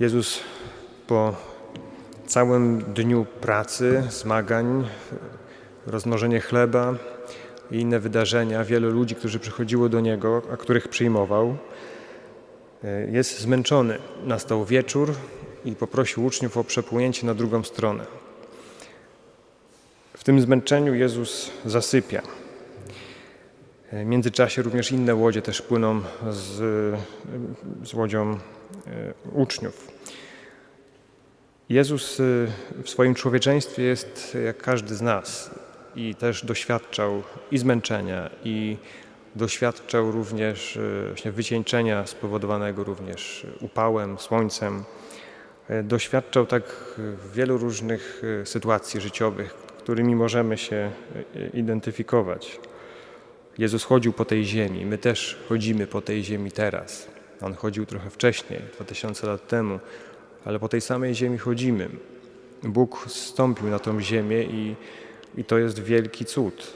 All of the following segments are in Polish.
Jezus po całym dniu pracy, zmagań, rozmnożenie chleba i inne wydarzenia, wielu ludzi, którzy przychodziło do Niego, a których przyjmował, e, jest zmęczony. Nastał wieczór i poprosił uczniów o przepłynięcie na drugą stronę. W tym zmęczeniu Jezus zasypia. E, W międzyczasie również inne łodzie też płyną z, z łodzią e, uczniów. Jezus y, w swoim człowieczeństwie jest jak każdy z nas i też doświadczał i zmęczenia, i doświadczał również właśnie wycieńczenia spowodowanego również upałem, słońcem. E, Doświadczał tak wielu różnych sytuacji życiowych, którymi możemy się identyfikować. Jezus chodził po tej ziemi, my też chodzimy po tej ziemi teraz. On chodził trochę wcześniej, 2000 lat temu, ale po tej samej ziemi chodzimy. Bóg zstąpił na tą ziemię i, i to jest wielki cud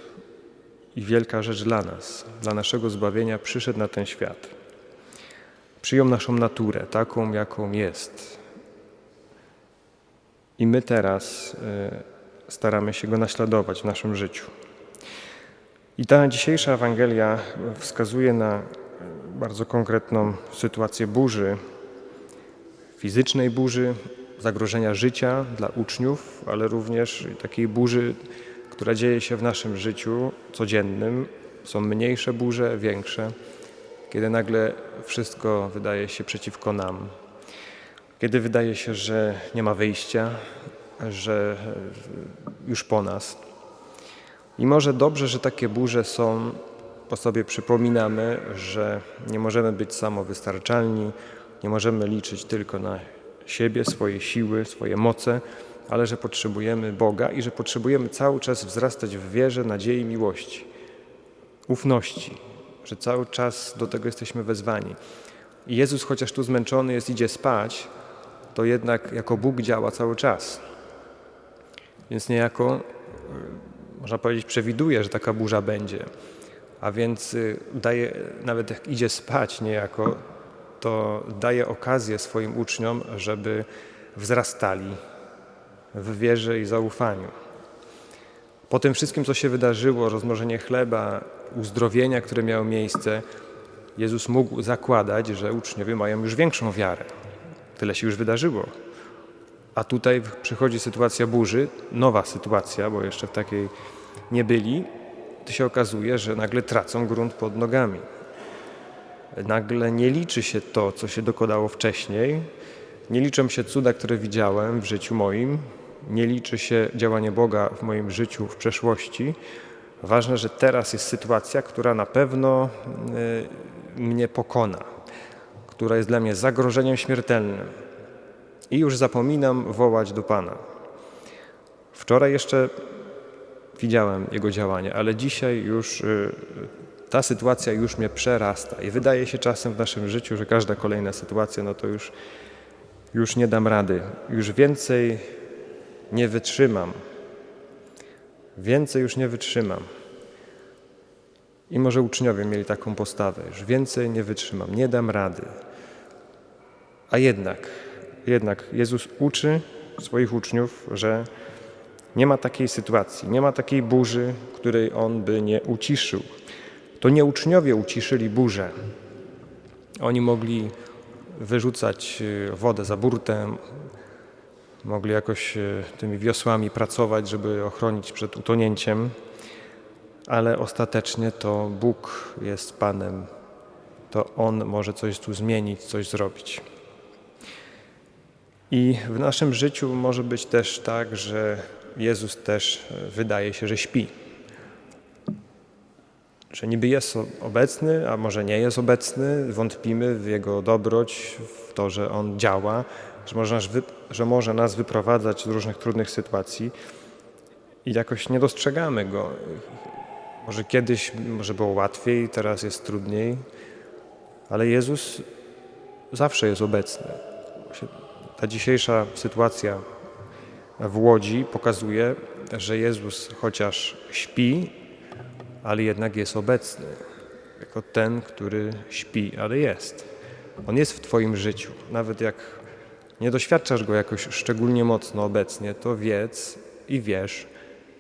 i wielka rzecz dla nas. Dla naszego zbawienia przyszedł na ten świat. Przyjął naszą naturę, taką jaką jest. I my teraz y, staramy się Go naśladować w naszym życiu. I ta dzisiejsza Ewangelia wskazuje na bardzo konkretną sytuację burzy, fizycznej burzy, zagrożenia życia dla uczniów, ale również takiej burzy, która dzieje się w naszym życiu codziennym. Są mniejsze burze, większe, kiedy nagle wszystko wydaje się przeciwko nam, kiedy wydaje się, że nie ma wyjścia, że już po nas. I może dobrze, że takie burze są, bo sobie przypominamy, że nie możemy być samowystarczalni, nie możemy liczyć tylko na siebie, swoje siły, swoje moce, ale że potrzebujemy Boga i że potrzebujemy cały czas wzrastać w wierze, nadziei, miłości, ufności, że cały czas do tego jesteśmy wezwani. I Jezus, chociaż tu zmęczony jest, idzie spać, to jednak jako Bóg działa cały czas. Więc niejako można powiedzieć, przewiduje, że taka burza będzie. A więc y, daje, nawet jak idzie spać niejako, to daje okazję swoim uczniom, żeby wzrastali w wierze i zaufaniu. Po tym wszystkim, co się wydarzyło, rozmnożenie chleba, uzdrowienia, które miały miejsce, Jezus mógł zakładać, że uczniowie mają już większą wiarę. Tyle się już wydarzyło. A tutaj przychodzi sytuacja burzy, nowa sytuacja, bo jeszcze w takiej nie byli. To się okazuje, że nagle tracą grunt pod nogami. Nagle nie liczy się to, co się dokonało wcześniej. Nie liczą się cuda, które widziałem w życiu moim. Nie liczy się działanie Boga w moim życiu w przeszłości. Ważne, że teraz jest sytuacja, która na pewno y, mnie pokona, która jest dla mnie zagrożeniem śmiertelnym i już zapominam wołać do Pana. Wczoraj jeszcze widziałem Jego działanie, ale dzisiaj już y, ta sytuacja już mnie przerasta i wydaje się czasem w naszym życiu, że każda kolejna sytuacja, no to już, już nie dam rady, już więcej nie wytrzymam. Więcej już nie wytrzymam. I może uczniowie mieli taką postawę, już więcej nie wytrzymam, nie dam rady. A jednak jednak Jezus uczy swoich uczniów, że nie ma takiej sytuacji, nie ma takiej burzy, której On by nie uciszył. To nie uczniowie uciszyli burzę. Oni mogli wyrzucać y, wodę za burtę, mogli jakoś y, tymi wiosłami pracować, żeby ochronić przed utonięciem, ale ostatecznie to Bóg jest Panem. To On może coś tu zmienić, coś zrobić. I w naszym życiu może być też tak, że Jezus też e, wydaje się, że śpi. Że niby jest obecny, a może nie jest obecny, wątpimy w Jego dobroć, w to, że On działa, że może nas, że może nas wyprowadzać z różnych trudnych sytuacji i jakoś nie dostrzegamy Go. Może kiedyś może było łatwiej, teraz jest trudniej, ale Jezus zawsze jest obecny. Ta dzisiejsza sytuacja w Łodzi pokazuje, że Jezus chociaż śpi, ale jednak jest obecny. Jako ten, który śpi, ale jest. On jest w Twoim życiu. Nawet jak nie doświadczasz go jakoś szczególnie mocno obecnie, to wiedz i wiesz,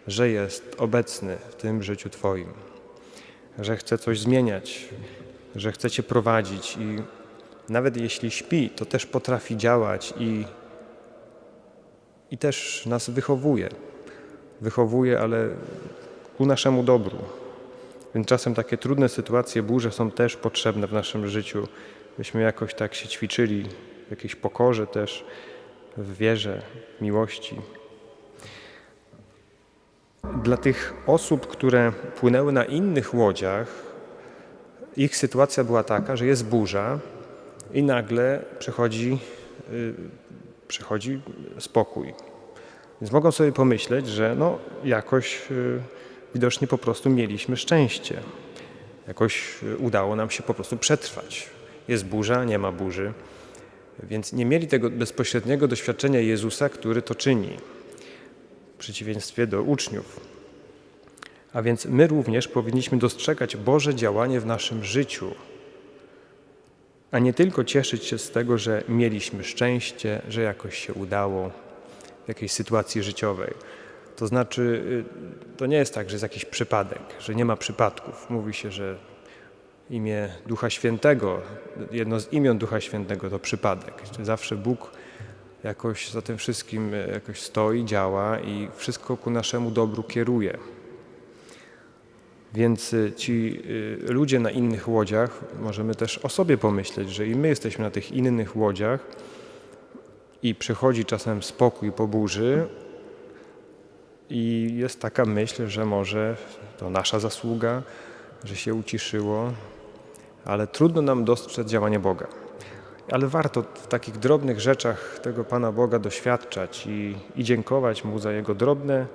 że jest obecny w tym życiu Twoim, że chce coś zmieniać, że chce Cię prowadzić i nawet jeśli śpi, to też potrafi działać i, i też nas wychowuje. Wychowuje, ale ku naszemu dobru. Więc czasem takie trudne sytuacje, burze są też potrzebne w naszym życiu, byśmy jakoś tak się ćwiczyli w jakiejś pokorze też, w wierze, miłości. Dla tych osób, które płynęły na innych łodziach, ich sytuacja była taka, że jest burza i nagle przychodzi, yy, przychodzi spokój. Więc mogą sobie pomyśleć, że no jakoś yy, widocznie po prostu mieliśmy szczęście. Jakoś yy, udało nam się po prostu przetrwać. Jest burza, nie ma burzy. Więc nie mieli tego bezpośredniego doświadczenia Jezusa, który to czyni, w przeciwieństwie do uczniów. A więc my również powinniśmy dostrzegać Boże działanie w naszym życiu, a nie tylko cieszyć się z tego, że mieliśmy szczęście, że jakoś się udało w jakiejś sytuacji życiowej. To znaczy, y, to nie jest tak, że jest jakiś przypadek, że nie ma przypadków. Mówi się, że imię Ducha Świętego, jedno z imion Ducha Świętego to przypadek. Zawsze Bóg jakoś za tym wszystkim e, jakoś stoi, działa i wszystko ku naszemu dobru kieruje. Więc e, ci e, ludzie na innych łodziach, możemy też o sobie pomyśleć, że i my jesteśmy na tych innych łodziach i przychodzi czasem spokój po burzy i jest taka myśl, że może to nasza zasługa, że się uciszyło, ale trudno nam dostrzec działanie Boga. Ale warto w takich drobnych rzeczach tego Pana Boga doświadczać i, i dziękować Mu za Jego drobne,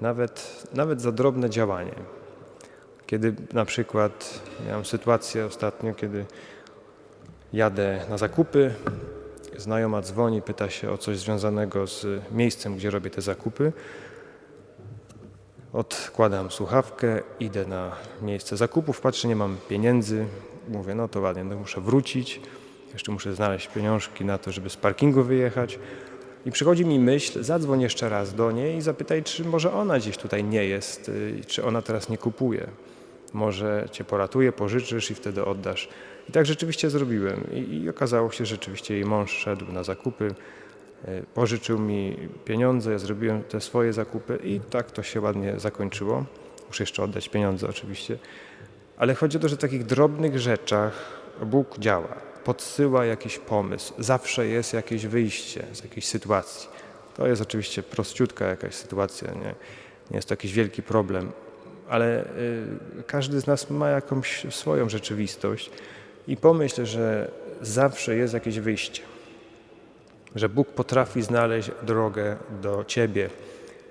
nawet, nawet za drobne działanie. Kiedy na przykład miałem sytuację ostatnio, kiedy jadę na zakupy, znajoma dzwoni, pyta się o coś związanego z miejscem, gdzie robię te zakupy. Odkładam słuchawkę, idę na miejsce zakupów, patrzę, nie mam pieniędzy, mówię, no to ładnie, no muszę wrócić, jeszcze muszę znaleźć pieniążki na to, żeby z parkingu wyjechać. I przychodzi mi myśl, zadzwoń jeszcze raz do niej i zapytaj, czy może ona gdzieś tutaj nie jest, y, czy ona teraz nie kupuje. Może cię poratuje, pożyczysz i wtedy oddasz. I tak rzeczywiście zrobiłem. I, i okazało się, że rzeczywiście jej mąż szedł na zakupy, y, pożyczył mi pieniądze, ja zrobiłem te swoje zakupy i tak to się ładnie zakończyło. Muszę jeszcze oddać pieniądze oczywiście. Ale chodzi o to, że w takich drobnych rzeczach Bóg działa, podsyła jakiś pomysł, zawsze jest jakieś wyjście z jakiejś sytuacji. To jest oczywiście prościutka jakaś sytuacja, nie, nie jest to jakiś wielki problem, ale y, każdy z nas ma jakąś swoją rzeczywistość i pomyśl, że zawsze jest jakieś wyjście, że Bóg potrafi znaleźć drogę do Ciebie,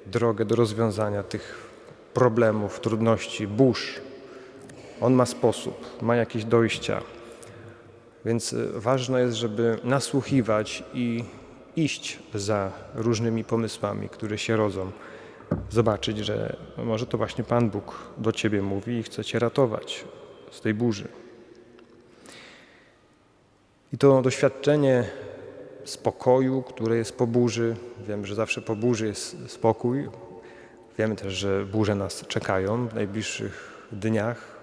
drogę do rozwiązania tych problemów, trudności, burz, on ma sposób, ma jakieś dojścia. Więc y, ważne jest, żeby nasłuchiwać i iść za różnymi pomysłami, które się rodzą. Zobaczyć, że może to właśnie Pan Bóg do Ciebie mówi i chce Cię ratować z tej burzy. I to doświadczenie spokoju, które jest po burzy, wiem, że zawsze po burzy jest spokój. Wiemy też, że burze nas czekają w najbliższych dniach,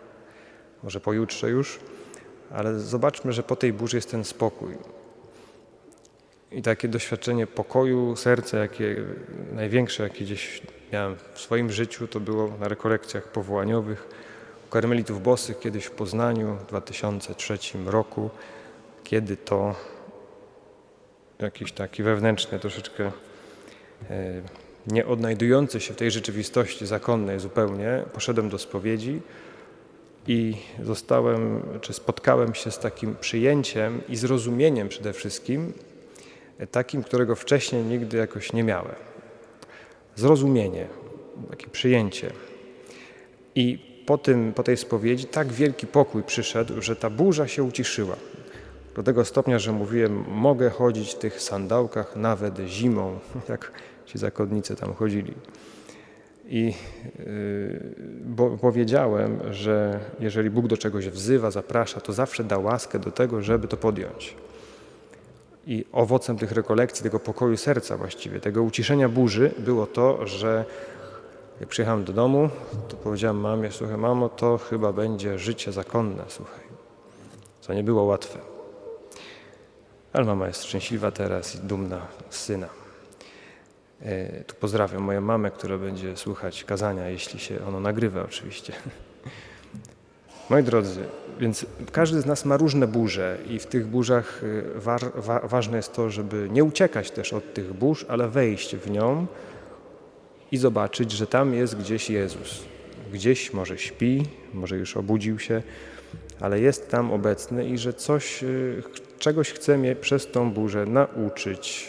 może pojutrze już, ale zobaczmy, że po tej burzy jest ten spokój. I takie doświadczenie pokoju serca, jakie największe, jakie gdzieś miałem w swoim życiu, to było na rekolekcjach powołaniowych u karmelitów bosych kiedyś w Poznaniu w 2003 roku, kiedy to jakiś taki wewnętrzny, troszeczkę e, nie odnajdujący się w tej rzeczywistości zakonnej zupełnie, poszedłem do spowiedzi i zostałem, czy spotkałem się z takim przyjęciem i zrozumieniem przede wszystkim, takim, którego wcześniej nigdy jakoś nie miałem. Zrozumienie, takie przyjęcie. I po, tym, po tej spowiedzi tak wielki pokój przyszedł, że ta burza się uciszyła. Do tego stopnia, że mówiłem, mogę chodzić w tych sandałkach nawet zimą, jak ci zakonnicy tam chodzili. I y, powiedziałem, że jeżeli Bóg do czegoś wzywa, zaprasza, to zawsze da łaskę do tego, żeby to podjąć. I owocem tych rekolekcji, tego pokoju serca właściwie, tego uciszenia burzy było to, że jak przyjechałem do domu, to powiedziałem mamie, słuchaj mamo, to chyba będzie życie zakonne, słuchaj. Co nie było łatwe. Ale mama jest szczęśliwa teraz i dumna z syna. E, Tu pozdrawiam moją mamę, która będzie słuchać kazania, jeśli się ono nagrywa oczywiście. Moi drodzy, więc każdy z nas ma różne burze i w tych burzach y, wa wa ważne jest to, żeby nie uciekać też od tych burz, ale wejść w nią i zobaczyć, że tam jest gdzieś Jezus. Gdzieś może śpi, może już obudził się, ale jest tam obecny i że coś, y, czegoś chce mnie przez tą burzę nauczyć.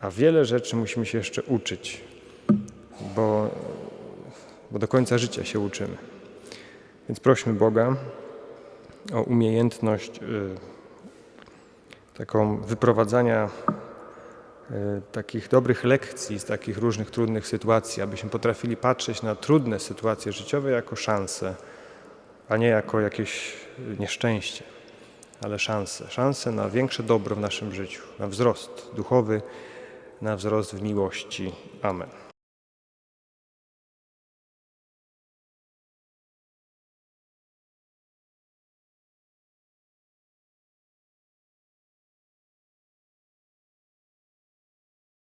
A wiele rzeczy musimy się jeszcze uczyć, bo, bo do końca życia się uczymy. Więc prośmy Boga o umiejętność y, taką wyprowadzania y, takich dobrych lekcji z takich różnych trudnych sytuacji, abyśmy potrafili patrzeć na trudne sytuacje życiowe jako szanse, a nie jako jakieś nieszczęście, ale szanse. Szanse na większe dobro w naszym życiu, na wzrost duchowy, na wzrost w miłości. Amen.